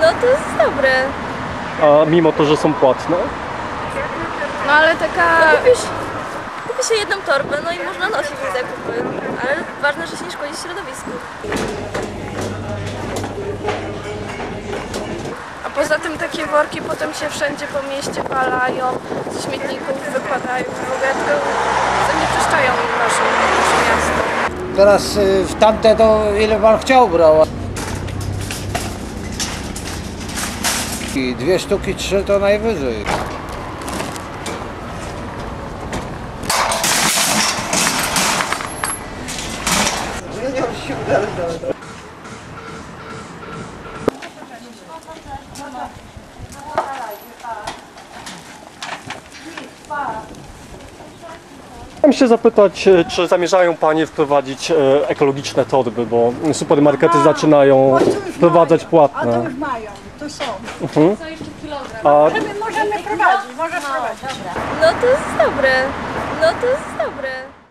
No to jest dobre. A mimo to, że są płatne? No ale taka... Kupisz, kupi się jedną torbę, no i można nosić te zakupy. Ale ważne, że się nie szkodzi środowisku. A poza tym takie worki potem się wszędzie po mieście palają, z śmietników wypadają. W ogóle tylko zanieczyszczają nasze, nasze miasto. Teraz y, w tamte to ile pan chciał brał. I dwie sztuki, trzy to najwyżej. Chciałem się zapytać, e, czy zamierzają Panie wprowadzić e, ekologiczne torby, bo supermarkety zaczynają wprowadzać A to płatne. już mają, to są. A Możemy, możemy prowadzić, może prowadzić. No to jest dobre. No to jest dobre.